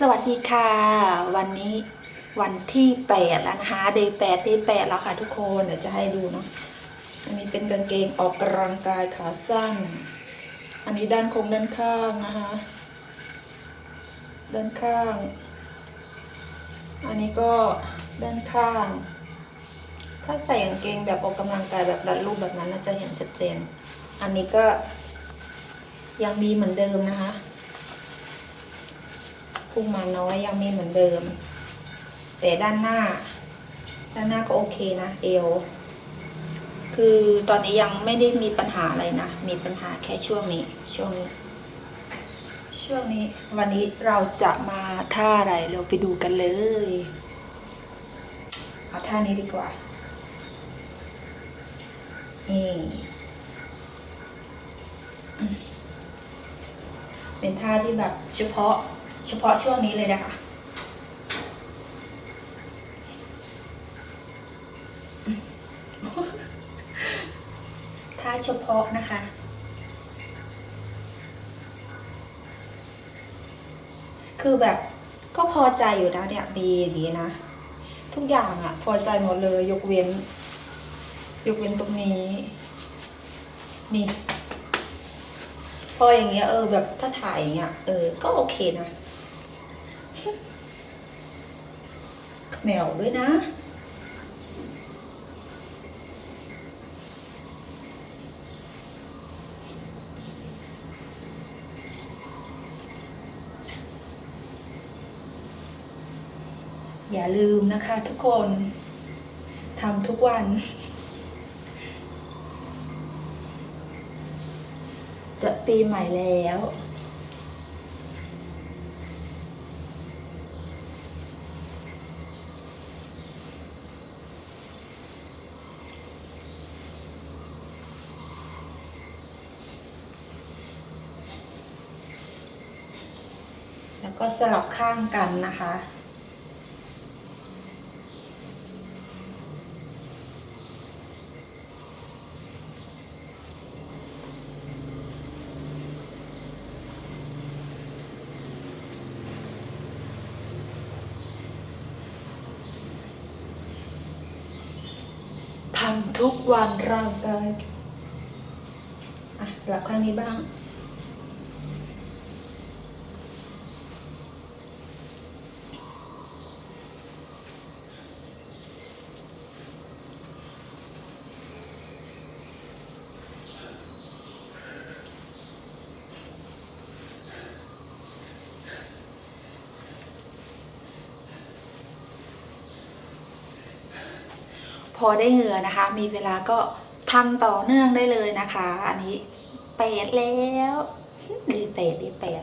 สวัสดีค่ะ วันนี้วันที่แปดแล้วนะคะเดย์แปดเดย์แปดแล้วค่ะทุกคนเดี๋ยวจะให้ดูเนาะอันนี้เป็นกางเกงออกกำลังกายขาสั้น อันนี้ด้านคงด้านข้างนะคะ ด้านข้าง อันนี้ก็ด้านข้าง ถ้าใส่กางเกงแบบออกกำลังกายแบบรัดรูปแบบนั้นน่าจะเห็นชัดเจน อันนี้ก็ยังมีเหมือนเดิมนะคะ พุ่งมาน้อยยังมีเหมือนเดิม แต่ด้านหน้า ด้านหน้าก็โอเคนะเอว คือตอนนี้ยังไม่ได้มีปัญหาอะไรนะ มีปัญหาแค่ช่วงนี้ ช่วงนี้ ช่วงนี้วันนี้เราจะมาท่าอะไรเราไปดูกันเลย เอาท่านี้ดีกว่านี่เป็นท่าที่แบบเฉพาะ เฉพาะช่วงนี้เลยนะคะท่าเฉพาะนะคะคือแบบก็พอใจอยู่นะเนี่ยมีอย่างนี้นะทุกอย่างอะพอใจหมดเลย ยกเว้น ยกเว้นตรงนี้ นี่ พออย่างเงี้ยเออแบบถ้าถ่ายอย่างเงี้ยเออก็โอเคนะ แมวด้วยนะ อย่าลืมนะคะทุกคนทำทุกวัน จะปีใหม่แล้ว แล้วก็สลับข้างกันนะคะ ทำทุกวันร่างกายอะสลับข้างนี้บ้าง พอได้เหงื่อนะคะ มีเวลาก็ทำต่อเนื่องได้เลยนะคะ อันนี้เป็ดแล้วดีเป็ดดีเป็ด